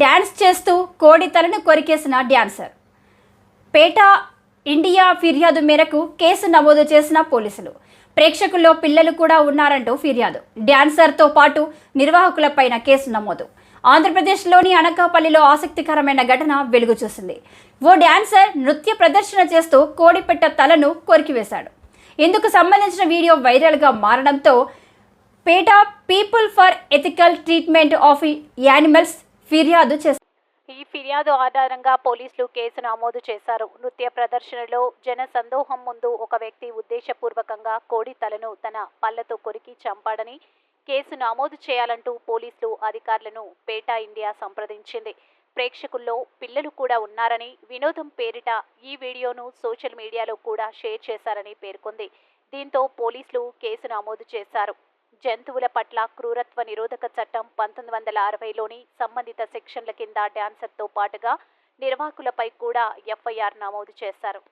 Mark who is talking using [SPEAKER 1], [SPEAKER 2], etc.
[SPEAKER 1] Dance చేస్తూ కోడి తలను కొరికేసిన డ్యాన్సర్ పేట ఇండియా ఫిర్యాదు మేరకు కేసు నమోదు చేసిన పోలీసులు. ప్రేక్షకుల్లో పిల్లలు కూడా ఉన్నారంటూ ఫిర్యాదు. డ్యాన్సర్తో పాటు నిర్వాహకులపైన కేసు నమోదు. ఆంధ్రప్రదేశ్లోని అనకాపల్లిలో ఆసక్తికరమైన ఘటన వెలుగు చూసింది. ఓ డ్యాన్సర్ నృత్య ప్రదర్శన చేస్తూ కోడిపెట్ట తలను కొరికివేశాడు. ఇందుకు సంబంధించిన వీడియో వైరల్గా మారడంతో PETA people for ethical treatment of animals ఫిర్యాదు చేశారు
[SPEAKER 2] ఈ ఫిర్యాదు ఆధారంగా పోలీసులు కేసు నమోదు చేశారు. నృత్య ప్రదర్శనలో జన సందోహం ముందు ఒక వ్యక్తి ఉద్దేశపూర్వకంగా కోడి తలను తన పళ్ళతో కొరికి చంపాడని కేసు నమోదు చేయాలంటూ పోలీసులు అధికారులను పేటా ఇండియా సంప్రదించింది. ప్రేక్షకుల్లో పిల్లలు కూడా ఉన్నారని వినోదం పేరిట ఈ వీడియోను సోషల్ మీడియాలో కూడా షేర్ చేశారని పేర్కొంది. దీంతో పోలీసులు కేసు నమోదు చేశారు. జంతువుల పట్ల క్రూరత్వ నిరోధక చట్టం పంతొమ్మిది వందల అరవైలోని సంబంధిత సెక్షన్ల కింద డాన్సర్తో పాటుగా నిర్వాహకులపై కూడా ఎఫ్ఐఆర్ నమోదు చేశారు.